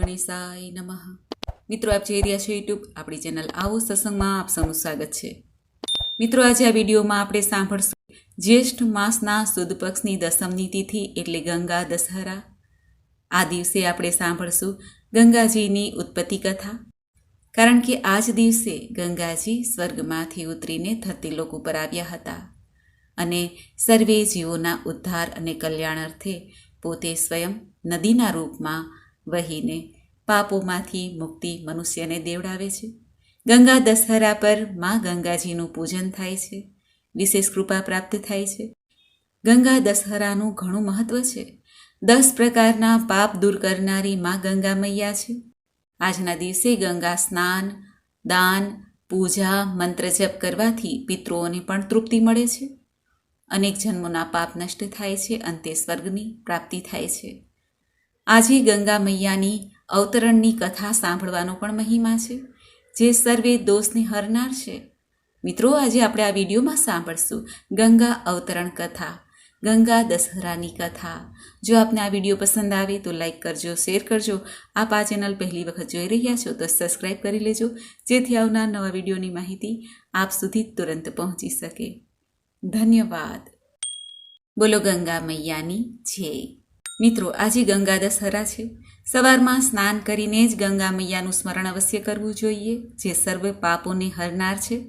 ગણેશાય નમઃ. મિત્રો, આપ જોઈ રહ્યા છો યુટ્યુબ આપણી ચેનલ આવો સત્સંગમાં આપ સૌનું સ્વાગત છે. મિત્રો, આજે આ વિડીયોમાં આપણે સાંભળશું જ્યેષ્ઠ માસના સુદ પક્ષની દસમની તિથિ એટલે ગંગા દશહરા. આ દિવસે આપણે સાંભળશું ગંગાજીની ઉત્પત્તિ કથા. કારણ કે આ જ દિવસે ગંગાજી સ્વર્ગમાંથી ઉતરીને ધરતીલોક ઉપર આવ્યા હતા અને સર્વે જીવોના ઉદ્ધાર અને કલ્યાણ અર્થે પોતે સ્વયં નદીના રૂપમાં વહીને પાપોમાંથી મુક્તિ મનુષ્યને દેવડાવે છે. ગંગા દશહરા પરમાં ગંગાજીનું પૂજન થાય છે. વિશેષ કૃપા પ્રાપ્ત થાય છે. ગંગા દશહરાનું ઘણું મહત્વ છે. દસ પ્રકારના પાપ દૂર કરનારી માં ગંગા મૈયા છે. આજના દિવસે ગંગા સ્નાન, દાન, પૂજા, મંત્ર જપ કરવાથી પિતૃઓને પણ તૃપ્તિ મળે છે. અનેક જન્મોના પાપ નષ્ટ થાય છે, અંતે સ્વર્ગની પ્રાપ્તિ થાય છે. આજે ગંગા મૈયાની અવતરણની કથા સાંભળવાનો પણ મહિમા છે, જે સર્વે દોષને હરનાર છે. મિત્રો, આજે આપણે આ વિડીયોમાં સાંભળશું ગંગા અવતરણ કથા, ગંગા દશહરાની કથા. જો આપને આ વીડિયો પસંદ આવે તો લાઈક કરજો, શેર કરજો. આપ આ ચેનલ પહેલી વખત જોઈ રહ્યા છો તો સબસ્ક્રાઈબ કરી લેજો, જેથી આવનાર નવા વિડીયોની માહિતી આપ સુધી તુરંત પહોંચી શકે. ધન્યવાદ. બોલો, ગંગા મૈયાની જય. મિત્રો, આજે ગંગા દશહરા છે. સવારમાં સ્નાન કરીને જ ગંગા મૈયાનું સ્મરણ અવશ્ય કરવું જોઈએ, જે સર્વ પાપોને હરનાર છે.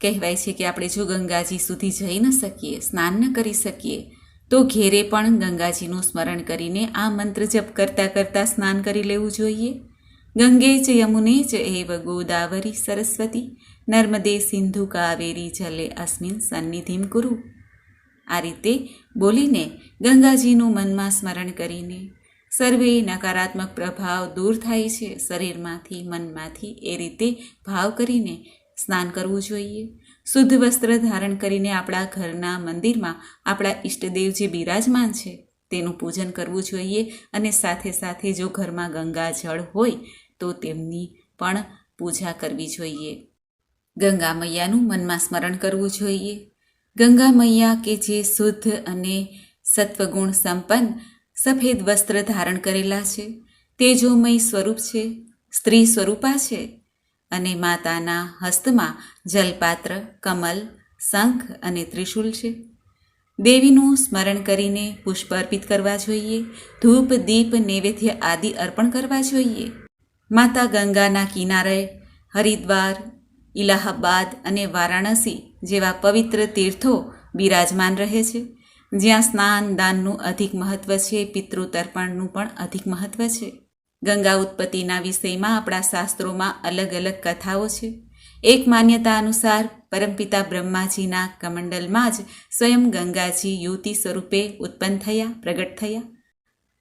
કહેવાય છે કે આપણે જો ગંગાજી સુધી જઈ ન શકીએ, સ્નાન ન કરી શકીએ, તો ઘેરે પણ ગંગાજીનું સ્મરણ કરીને આ મંત્ર જપ કરતાં કરતાં સ્નાન કરી લેવું જોઈએ. ગંગે ચ યમુને ચ એવ ગોદાવરી સરસ્વતી, નર્મદે સિંધુ કાવેરી જલે અસ્મિન સન્નિધિમ કુરુ. આ રીતે બોલીને ગંગાજીનું મનમાં સ્મરણ કરીને સર્વે નકારાત્મક પ્રભાવ દૂર થાય છે. શરીરમાંથી, મનમાંથી એ રીતે ભાવ કરીને સ્નાન કરવું જોઈએ. શુદ્ધ વસ્ત્ર ધારણ કરીને આપણા ઘરના મંદિરમાં આપણા ઈષ્ટદેવ જે બિરાજમાન છે તેનું પૂજન કરવું જોઈએ અને સાથે સાથે જો ઘરમાં ગંગા જળ હોય તો તેમની પણ પૂજા કરવી જોઈએ. ગંગા મૈયાનું મનમાં સ્મરણ કરવું જોઈએ. ગંગા મૈયા કે જે શુદ્ધ અને સત્વગુણ સંપન્ન સફેદ વસ્ત્ર ધારણ કરેલા છે, તેજોમય સ્વરૂપ છે, સ્ત્રી સ્વરૂપા છે અને માતાના હસ્તમાં જલપાત્ર, કમલ, શંખ અને ત્રિશુલ છે. દેવીનું સ્મરણ કરીને પુષ્પ અર્પિત કરવા જોઈએ, ધૂપ, દીપ, નૈવેદ્ય આદિ અર્પણ કરવા જોઈએ. માતા ગંગાના કિનારે, હરિદ્વાર ઇલાહાબાદ અને વારાણસી જેવા પવિત્ર તીર્થો બિરાજમાન રહે છે. જ્યાં સ્નાન દાનનું અધિક મહત્વ છે, પિતૃતર્પણનું પણ અધિક મહત્વ છે. ગંગા ઉત્પત્તિના વિષયમાં આપણા શાસ્ત્રોમાં અલગ અલગ કથાઓ છે. એક માન્યતા અનુસાર પરમપિતા બ્રહ્માજીના કમંડલમાં જ સ્વયં ગંગાજી યુવતી સ્વરૂપે ઉત્પન્ન થયા, પ્રગટ થયા.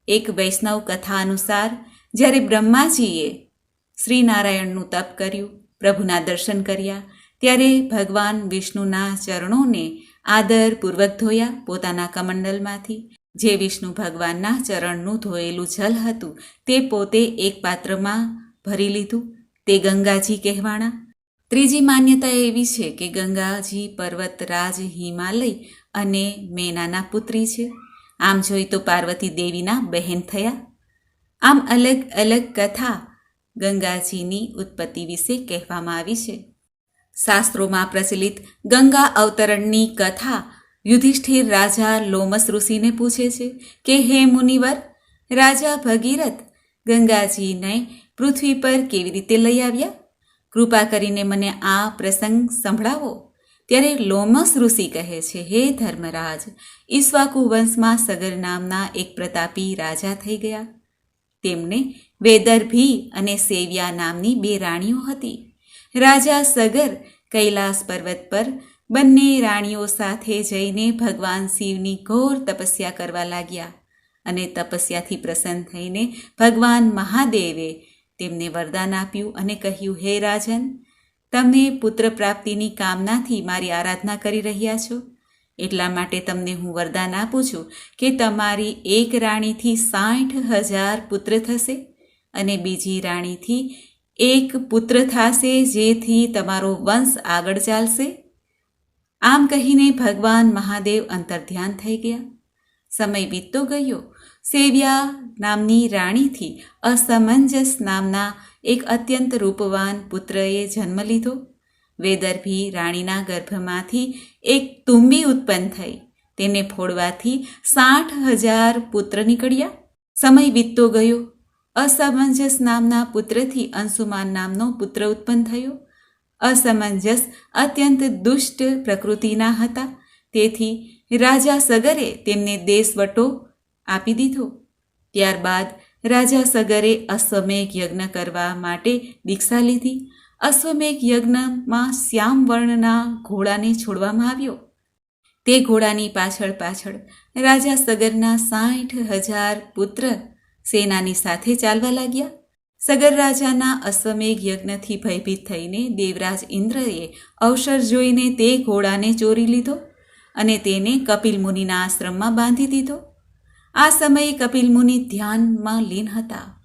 એક વૈષ્ણવ કથા અનુસાર જ્યારે બ્રહ્માજીએ શ્રીનારાયણનું તપ કર્યું પ્રભુના દર્શન કર્યા. ત્યારે ભગવાન વિષ્ણુના ચરણોને આદરપૂર્વક ધોયા પોતાના કમંડલમાંથી. જે વિષ્ણુ ભગવાનના ચરણનું ધોયેલું જલ હતું, તે પોતે એક પાત્રમાં ભરી લીધું. તે ગંગાજી કહેવાણા. ત્રીજી માન્યતા એવી છે કે ગંગાજી પર્વતરાજ હિમાલય અને મેનાના પુત્રી છે. આમ જોઈ તો પાર્વતી દેવીના બહેન થયા. આમ અલગ અલગ કથા ગંગાજીની ઉત્પત્તિ વિશે કહેવામાં આવી છે. શાસ્ત્રોમાં પ્રચલિત ગંગા અવતરણની કથા યુધિષ્ઠિર રાજા લોમસ ઋષિને પૂછે છે કે, હે મુનિવર, રાજા ભગીરથ, ગંગાજીને પૃથ્વી પર કેવી રીતે લઈ આવ્યા? કૃપા કરીને મને આ પ્રસંગ સંભળાવો. ત્યારે લોમસ ઋષિ કહે છે, હે ધર્મરાજ ઈશ્વાકુ વંશમાં સગર નામના એક પ્રતાપી રાજા થઈ ગયા. તેમને વેદરભી અને સેવ્યા નામની બે રાણીઓ હતી. રાજા સગર કૈલાસ પર્વત પર બંને રાણીઓ સાથે જઈને ભગવાન શિવની ઘોર તપસ્યા કરવા લાગ્યા અને તપસ્યાથી પ્રસન્ન થઈને ભગવાન મહાદેવે તેમને વરદાન આપ્યું અને કહ્યું, હે રાજન, તમે પુત્ર પ્રાપ્તિની કામનાથી મારી આરાધના કરી રહ્યા છો. એટલા માટે તમને હું વરદાન આપું છું કે તમારી એક રાણીથી સાઠ હજાર પુત્ર થશે અને બીજી રાણીથી એક પુત્ર થશે જેથી તમારો વંશ આગળ ચાલશે. આમ કહીને ભગવાન મહાદેવ અંતર્ધ્યાન થઈ ગયા. સમય વીતતો ગયો. સેવ્યા નામની રાણીથી અસમંજસ નામના એક અત્યંત રૂપવાન પુત્રએ જન્મ લીધો. વેદર્ભી રાણીના ગર્ભમાંથી એક તુંબી ઉત્પન્ન થઈ. તેને ફોડવાથી સાઠ હજાર પુત્ર નીકળ્યા. સમય વીતતો ગયો. અસમંજસ નામના પુત્રથી અંશુમાન નામનો પુત્ર ઉત્પન્ન થયો. અસમંજસ અત્યંત દુષ્ટ પ્રકૃતિના હતા. તેથી રાજા સગરે તેમને દેશવટો આપી દીધો. ત્યારબાદ રાજા સગરે અશ્વમેઘ યજ્ઞ કરવા માટે દીક્ષા લીધી. અશ્વમેઘ યજ્ઞમાં શ્યામ વર્ણના ઘોડાને છોડવામાં આવ્યો. તે ઘોડાની પાછળ પાછળ રાજા સગરના સાઠ હજાર પુત્ર સેનાની સાથે ચાલવા લાગ્યા. સગર રાજાના અશ્વમેઘ યજ્ઞથી ભયભીત થઈને દેવરાજ ઇન્દ્રએ અવસર જોઈને તે ઘોડાને ચોરી લીધો અને તેને કપિલ મુનિના આશ્રમમાં બાંધી દીધો. આ સમયે કપિલ મુનિ ધ્યાનમાં લીન હતા.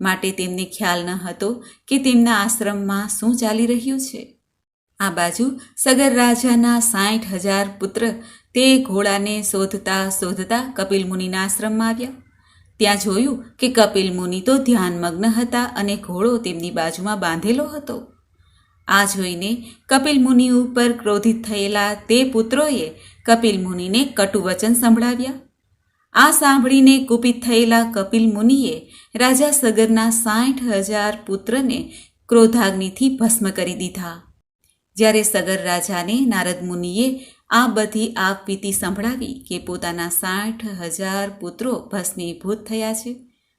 માટે તેમને ખ્યાલ ન હતો કે તેમના આશ્રમમાં શું ચાલી રહ્યું છે. આ બાજુ સગર રાજાના સાઠ હજાર પુત્ર તે ઘોડાને શોધતા શોધતા કપિલ મુનિના આશ્રમમાં આવ્યા. ત્યાં જોયું કે કપિલ મુનિ તો ધ્યાનમગ્ન હતા અને ઘોડો તેમની બાજુમાં બાંધેલો હતો. આ જોઈને કપિલ મુનિ ઉપર ક્રોધિત થયેલા તે પુત્રોએ કપિલ મુનિને કટુ વચન સંભળાવ્યા. આ સાંભળીને કુપિત થયેલા કપિલ મુનિએ રાજા સગરના સાઠ હજાર પુત્રને ક્રોધાગ્નિથી ભસ્મ કરી દીધા. જ્યારે સગર રાજાને નારદ મુનિએ આ બધી આપવીતી સંભળાવી કે પોતાના સાઠ હજાર પુત્રો ભસ્મીભૂત થયા છે,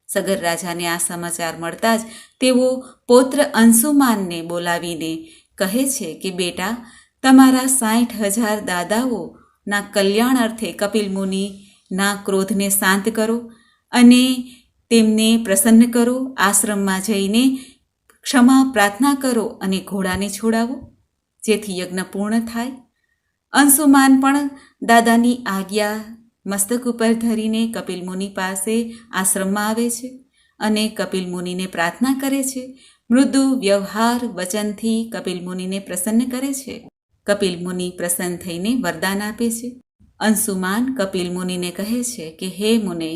સગર રાજાને આ સમાચાર મળતા જ તેઓ પૌત્ર અંશુમાનને બોલાવીને કહે છે કે, બેટા, તમારા સાઠ હજાર દાદાઓના કલ્યાણ અર્થે કપિલ મુનિના ક્રોધને શાંત કરો અને તેમને પ્રસન્ન કરો. આશ્રમમાં જઈને ક્ષમા પ્રાર્થના કરો અને ઘોડાને છોડાવો, જેથી યજ્ઞ પૂર્ણ થાય. અંશુમાન પણ દાદાની આજ્ઞા મસ્તક ઉપર ધરીને કપિલ મુનિ પાસે આશ્રમમાં આવે છે અને કપિલ મુનિને પ્રાર્થના કરે છે. મૃદુ વ્યવહાર વચનથી કપિલ મુનિને પ્રસન્ન કરે છે. કપિલ મુનિ પ્રસન્ન થઈને વરદાન આપે છે. અંશુમાન કપિલ મુનિને કહે છે કે, હે મુને,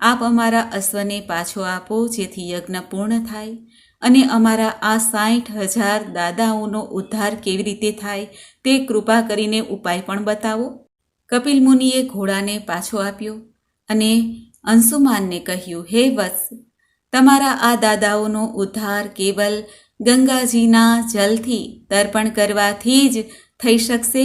આપ અમારા અશ્વને પાછો આપો જેથી યજ્ઞ પૂર્ણ થાય અને અમારા આ સાઠ હજાર દાદાઓનો ઉદ્ધાર કેવી રીતે થાય તે કૃપા કરીને ઉપાય પણ બતાવો. કપિલ મુનિએ ઘોડાને પાછો આપ્યો અને અંશુમાનને કહ્યું, હે વત્સ, તમારા આ દાદાઓનો ઉદ્ધાર કેવલ ગંગાજીના જલથી તર્પણ કરવાથી જ થઈ શકશે?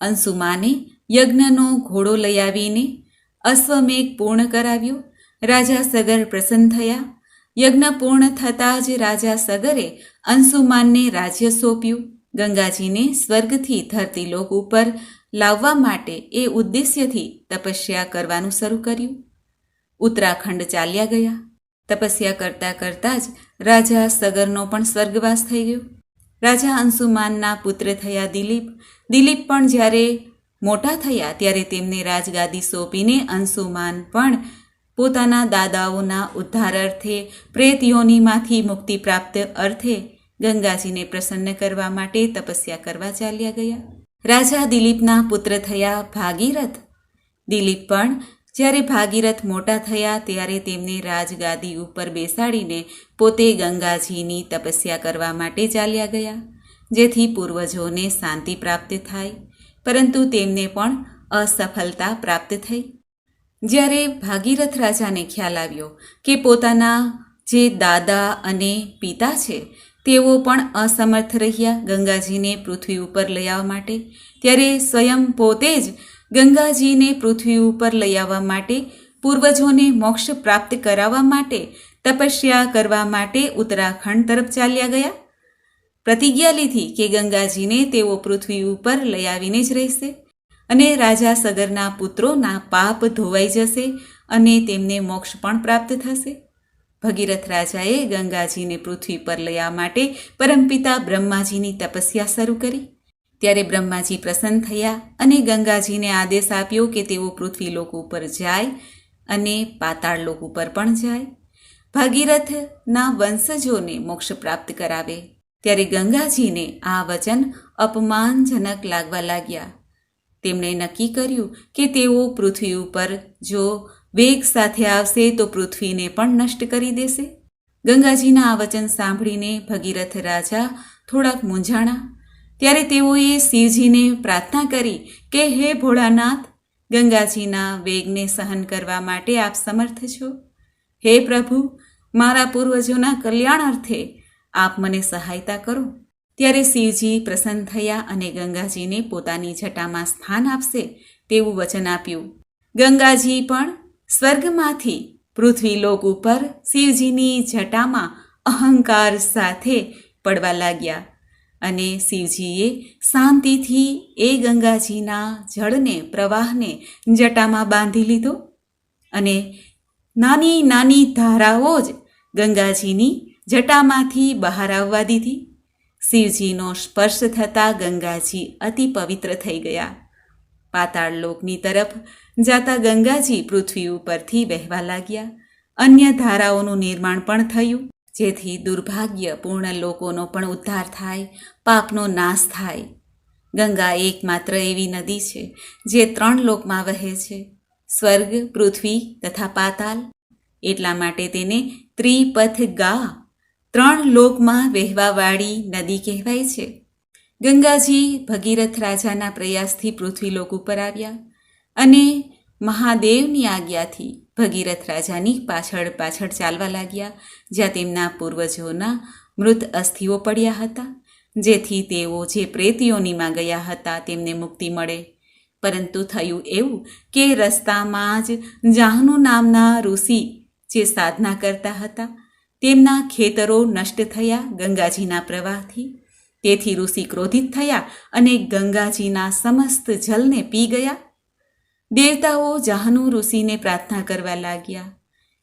અંશુમાને યજ્ઞનો ઘોડો લઈ આવીને અશ્વમેઘ પૂર્ણ કરાવ્યો. રાજા સગર પ્રસન્ન થયા. યજ્ઞ પૂર્ણ થતાં જ રાજા સગરે અંશુમાનને રાજ્ય સોંપ્યું. ગંગાજીને સ્વર્ગથી ધરતી લોક ઉપર લાવવા માટે એ ઉદ્દેશ્યથી તપસ્યા કરવાનું શરૂ કર્યું. ઉત્તરાખંડ ચાલ્યા ગયા. તપસ્યા કરતાં કરતાં જ રાજા સગરનો પણ સ્વર્ગવાસ થઈ ગયો. રાજા અંશુમાનના પુત્ર થયા દિલીપ. દિલીપ પણ જ્યારે મોટા થયા ત્યારે તેમને રાજગાદી સોંપીને અંશુમાન પણ પોતાના દાદાઓના ઉદ્ધાર અર્થે પ્રેત યોનિમાંથી મુક્તિ પ્રાપ્ત અર્થે ગંગાજીને પ્રસન્ન કરવા માટે તપસ્યા કરવા ચાલ્યા ગયા. રાજા દિલીપના પુત્ર થયા ભાગીરથ. દિલીપ પણ જ્યારે ભાગીરથ મોટા થયા ત્યારે તેમને રાજગાદી ઉપર બેસાડીને પોતે ગંગાજીની તપસ્યા કરવા માટે ચાલ્યા ગયા, જેથી પૂર્વજોને શાંતિ પ્રાપ્ત થાય. પરંતુ તેમને પણ અસફળતા પ્રાપ્ત થઈ. જ્યારે ભાગીરથ રાજાને ખ્યાલ આવ્યો કે પોતાના જે દાદા અને પિતા છે, તેઓ પણ અસમર્થ રહ્યા ગંગાજીને પૃથ્વી ઉપર લઈ આવવા માટે. ત્યારે સ્વયં પોતે જ ગંગાજીને પૃથ્વી ઉપર લઈ આવવા માટે, પૂર્વજોને મોક્ષ પ્રાપ્ત કરાવવા માટે તપસ્યા કરવા માટે ઉત્તરાખંડ તરફ ચાલ્યા ગયા. પ્રતિજ્ઞા લીધી કે ગંગાજીને તેઓ પૃથ્વી ઉપર લઈ આવીને જ રહેશે અને રાજા સગરના પુત્રોના પાપ ધોવાઈ જશે અને તેમને મોક્ષ પણ પ્રાપ્ત થશે. ભગીરથ રાજાએ ગંગાજીને પૃથ્વી પર લયા માટે પરમપિતા બ્રહ્માજીની તપસ્યા શરૂ કરી. ત્યારે બ્રહ્માજી પ્રસન્ન થયા અને ગંગાજીને આદેશ આપ્યો કે તેઓ પૃથ્વી લોક ઉપર જાય અને પાતાળ લોક ઉપર પણ જાય. ભાગીરથના વંશજોને મોક્ષ પ્રાપ્ત કરાવે. ત્યારે ગંગાજીને આ વચન અપમાનજનક લાગવા લાગ્યા. તેમણે નક્કી કર્યું કે તેઓ પૃથ્વી ઉપર જો વેગ સાથે આવશે તો પૃથ્વીને પણ નષ્ટ કરી દેશે. ગંગાજીના આ વચન સાંભળીને ભગીરથ રાજા થોડાક મૂંઝાણા. ત્યારે તેઓએ શિવજીને પ્રાર્થના કરી કે, હે ભોળાનાથ, ગંગાજીના વેગને સહન કરવા માટે આપ સમર્થ છો. હે પ્રભુ, મારા પૂર્વજોના કલ્યાણ અર્થે આપ મને સહાયતા કરો. ત્યારે શિવજી પ્રસન્ન થયા અને ગંગાજીને પોતાની જટામાં સ્થાન આપશે તેવું વચન આપ્યું. ગંગાજી પણ સ્વર્ગમાંથી પૃથ્વીલોક ઉપર શિવજીની જટામાં અહંકાર સાથે પડવા લાગ્યા અને શિવજીએ શાંતિથી એ ગંગાજીના જળને, પ્રવાહને જટામાં બાંધી લીધો અને નાની નાની ધારાઓ જ ગંગાજીની જટામાંથી બહાર આવવા દીધી. શિવજીનો સ્પર્શ થતાં ગંગાજી અતિ પવિત્ર થઈ ગયા. પાતાળ લોકની તરફ જાતા ગંગાજી પૃથ્વી ઉપરથી વહેવા લાગ્યા. અન્ય ધારાઓનું નિર્માણ પણ થયું, જેથી દુર્ભાગ્યપૂર્ણ લોકોનો પણ ઉદ્ધાર થાય, પાપનો નાશ થાય. ગંગા એકમાત્ર એવી નદી છે, જે ત્રણ લોકમાં વહે છે. સ્વર્ગ, પૃથ્વી તથા પાતાલ એટલા માટે તેને ત્રિપથ ગા ત્રણ લોકમાં વહેવાવાળી નદી કહેવાય છે. ગંગાજી ભગીરથ રાજાના પ્રયાસથી પૃથ્વીલોક ઉપર આવ્યા અને મહાદેવની આજ્ઞાથી ભગીરથ રાજાની પાછળ પાછળ ચાલવા લાગ્યા, જ્યાં તેમના પૂર્વજોના મૃત અસ્થિઓ પડ્યા હતા, જેથી તેઓ જે પ્રેતીઓનીમાં ગયા હતા તેમને મુક્તિ મળે. પરંતુ થયું એવું કે રસ્તામાં જ જાહનુ નામના ઋષિ જે સાધના કરતા હતા તેમના ખેતરો નષ્ટ થયા ગંગાજીના પ્રવાહથી. તેથી ઋષિ ક્રોધિત થયા અને ગંગાજીના સમસ્ત જલને પી ગયા. દેવતાઓ જાહનુ ઋષિને પ્રાર્થના કરવા લાગ્યા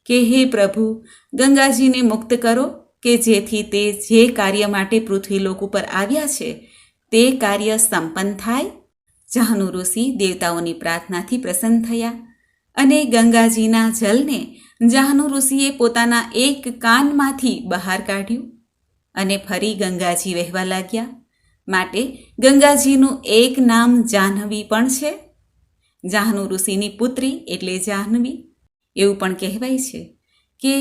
કે, હે પ્રભુ, ગંગાજીને મુક્ત કરો કે જેથી તે જે કાર્ય માટે પૃથ્વીલોક ઉપર આવ્યા છે, તે કાર્ય સંપન્ન થાય. જાહનુ ઋષિ દેવતાઓની પ્રાર્થનાથી પ્રસન્ન થયા. અને ગંગાજીના જલને જાહનુ ઋષિએ પોતાના એક કાનમાંથી બહાર કાઢ્યું અને ફરી ગંગાજી વહેવા લાગ્યા. માટે ગંગાજીનું એક નામ જાહ્નવી પણ છે. જાહ્નુ ઋષિની પુત્રી એટલે જાહ્નવી. એવું પણ કહેવાય છે કે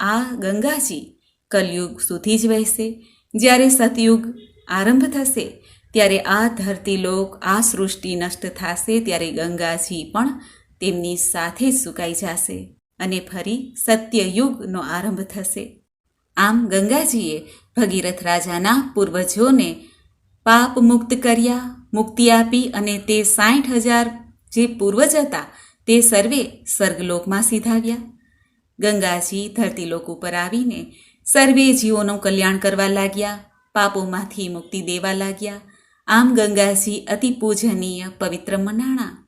આ ગંગાજી કલયુગ સુધી જ વહેશે. જ્યારે સતયુગ આરંભ થશે, ત્યારે આ ધરતીલોક આ સૃષ્ટિ નષ્ટ થશે, ત્યારે ગંગાજી પણ તેમની સાથે સુકાઈ જશે અને ફરી સત્યયુગનો આરંભ થશે. આમ ગંગાજીએ ભગીરથ રાજાના પૂર્વજોને પાપ મુક્ત કર્યા, મુક્તિ આપી અને તે સાઠ હજાર જે પૂર્વજ હતા તે સર્વે સ્વર્ગલોકમાં સીધાવ્યા. ગંગાજી ધરતીલોક ઉપર આવીને સર્વે જીવોનું કલ્યાણ કરવા લાગ્યા, પાપોમાંથી મુક્તિ દેવા લાગ્યા. આમ ગંગાજી અતિ પૂજનીય પવિત્ર મનાણા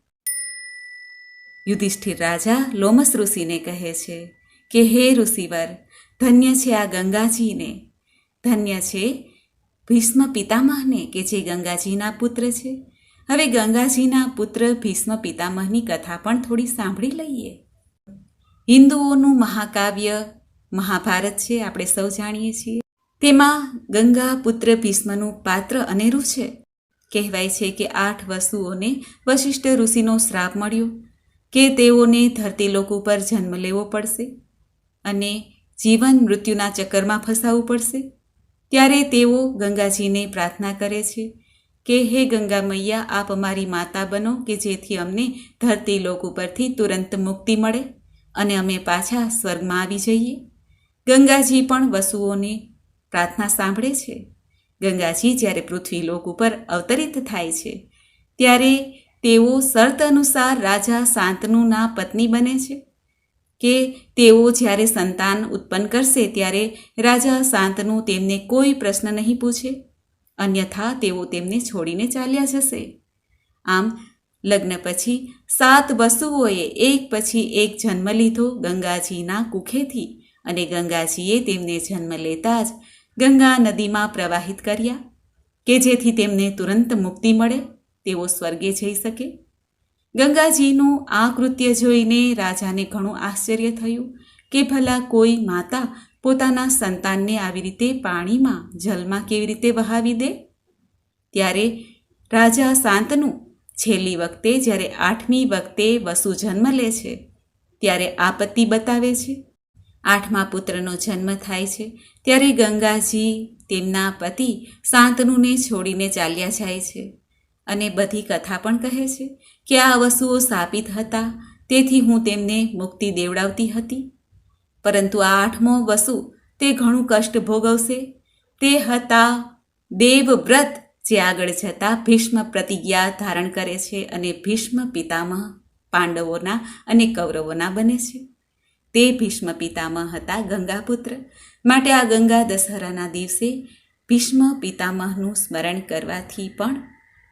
યુધિષ્ઠિર રાજા લોમસ ઋષિને કહે છે કે, હે ઋષિવર, ધન્ય છે આ ગંગાજીને. ધન્ય છે ભીષ્મ પિતામહને કે જે ગંગાજીના પુત્ર છે. હવે ગંગાજીના પુત્ર ભીષ્મ પિતામહની કથા પણ થોડી સાંભળી લઈએ. હિન્દુઓનું મહાકાવ્ય મહાભારત છે, આપણે સૌ જાણીએ છીએ. તેમાં ગંગા પુત્ર ભીષ્મનું પાત્ર અનેરું છે. કહેવાય છે કે આઠ વસુઓને વશિષ્ઠ ઋષિનો શ્રાપ મળ્યો. કે તેઓને ધરતીલોક ઉપર જન્મ લેવો પડશે અને જીવન મૃત્યુના ચક્કરમાં ફસાવવું પડશે? ત્યારે તેઓ ગંગાજીને પ્રાર્થના કરે છે કે, હે ગંગા મૈયા આપ અમારી માતા બનો કે જેથી અમને ધરતીલોક ઉપરથી તુરંત મુક્તિ મળે અને અમે પાછા સ્વર્ગમાં આવી જઈએ. ગંગાજી પણ વસુઓને પ્રાર્થના સાંભળે છે. ગંગાજી જ્યારે પૃથ્વીલોક ઉપર અવતરિત થાય છે, ત્યારે તેઓ શરત અનુસાર રાજા શાંતનુના પત્ની બને છે. કે તેઓ જ્યારે સંતાન ઉત્પન્ન કરશે ત્યારે રાજા શાંતનુ તેમને કોઈ પ્રશ્ન નહીં પૂછે. અન્યથા તેઓ તેમને છોડીને ચાલ્યા જશે. આમ લગ્ન પછી સાત વસુઓએ એક પછી એક જન્મ લીધો ગંગાજીના કુખેથી અને ગંગાજીએ તેમને જન્મ લેતા જ ગંગા નદીમાં પ્રવાહિત કર્યા, કે જેથી તેમને તુરંત મુક્તિ મળે. તેઓ સ્વર્ગે જઈ શકે. ગંગાજીનું આ કૃત્ય જોઈને રાજાને ઘણું આશ્ચર્ય થયું કે ભલા કોઈ માતા પોતાના સંતાનને આવી રીતે પાણીમાં, જલમાં કેવી રીતે વહાવી દે? ત્યારે રાજા શાંતનું છેલ્લી વખતે જ્યારે આઠમી વખતે વસુ જન્મ લે છે, ત્યારે આપત્તિ બતાવે છે. આઠમા પુત્રનો જન્મ થાય છે, ત્યારે ગંગાજી તેમના પતિ શાંતનુને છોડીને ચાલ્યા જાય છે. અને બધી કથા પણ કહે છે કે આ વસ્તુઓ સાપિત હતા, તેથી હું તેમને મુક્તિ દેવડાવતી હતી. પરંતુ આ આઠમો વસુ તે ઘણું કષ્ટ ભોગવશે. તે હતા દેવવ્રત, જે આગળ જતાં ભીષ્મ પ્રતિજ્ઞા ધારણ કરે છે અને ભીષ્મ પિતામહ પાંડવોના અને કૌરવોના બને છે. તે ભીષ્મ પિતામહ હતા ગંગાપુત્ર. માટે આ ગંગા દશહરાના દિવસે ભીષ્મ પિતામહનું સ્મરણ કરવાથી પણ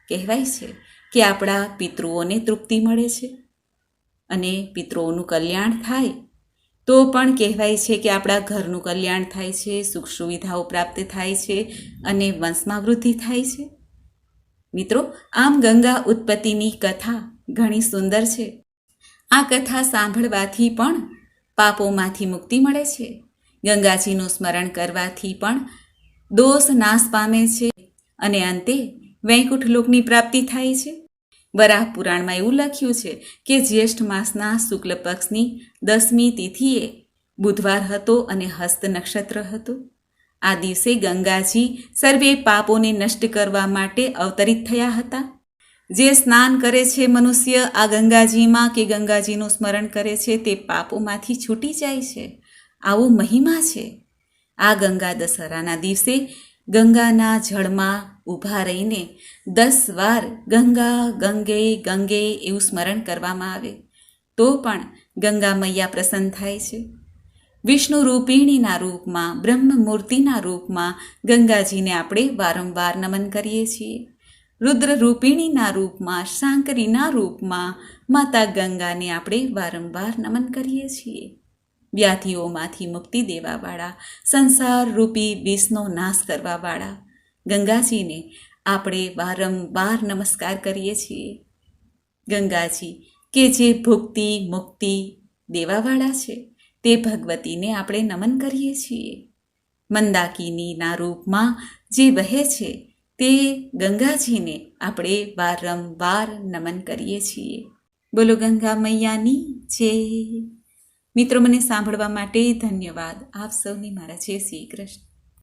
કહેવાય છે કે આપણા પિતૃઓને તૃપ્તિ મળે છે અને પિતૃઓનું કલ્યાણ થાય, તો પણ કહેવાય છે કે આપણા ઘરનું કલ્યાણ થાય છે, સુખ સુવિધાઓ પ્રાપ્ત થાય છે અને વંશમાં વૃદ્ધિ થાય છે. મિત્રો, આમ ગંગા ઉત્પત્તિની કથા ઘણી સુંદર છે. આ કથા સાંભળવાથી પણ પાપોમાંથી મુક્તિ મળે છે. ગંગાજીનું સ્મરણ કરવાથી પણ દોષ નાશ પામે છે અને અંતે વૈકુંઠ લોકની પ્રાપ્તિ થાય છે. વરાહ પુરાણમાં એવું લખ્યું છે કે જ્યેષ્ઠ માસના શુક્લ પક્ષની દસમી તિથિએ બુધવાર હતો અને હસ્ત નક્ષત્ર હતું. આ દિવસે ગંગાજી સર્વે પાપોને નષ્ટ કરવા માટે અવતરિત થયા હતા. જે સ્નાન કરે છે મનુષ્ય આ ગંગાજીમાં કે ગંગાજીનું સ્મરણ કરે છે તે પાપોમાંથી છૂટી જાય છે. આવો મહિમા છે. આ ગંગા દશહરાના દિવસે ગંગાના જળમાં ઊભા રહીને દસ વાર ગંગા, ગંગે ગંગે એવું સ્મરણ કરવામાં આવે, તો પણ ગંગા મૈયા પ્રસન્ન થાય છે. વિષ્ણુ રૂપિણીના રૂપમાં, બ્રહ્મ મૂર્તિના રૂપમાં ગંગાજીને આપણે વારંવાર નમન કરીએ છીએ. રુદ્ર રૂપિણીના રૂપમાં, શાંકરીના રૂપમાં માતા ગંગાને આપણે વારંવાર નમન કરીએ છીએ. વ્યાધિઓમાંથી મુક્તિ દેવાવાળા, સંસાર રૂપી વિષનો નાશ કરવાવાળા ગંગાજીને આપણે વારંવાર નમસ્કાર કરીએ છીએ. ગંગાજી, કે જે ભુક્તિ, મુક્તિ દેવાવાળા છે, તે ભગવતીને આપણે નમન કરીએ છીએ. મંદાકિનીના રૂપમાં જે વહે છે, તે ગંગાજીને આપણે વારંવાર નમન કરીએ છીએ. બોલો ગંગા મૈયાની જય. મિત્રો, મને સાંભળવા માટે ધન્યવાદ. આપ સૌની મારા જય શ્રી કૃષ્ણ.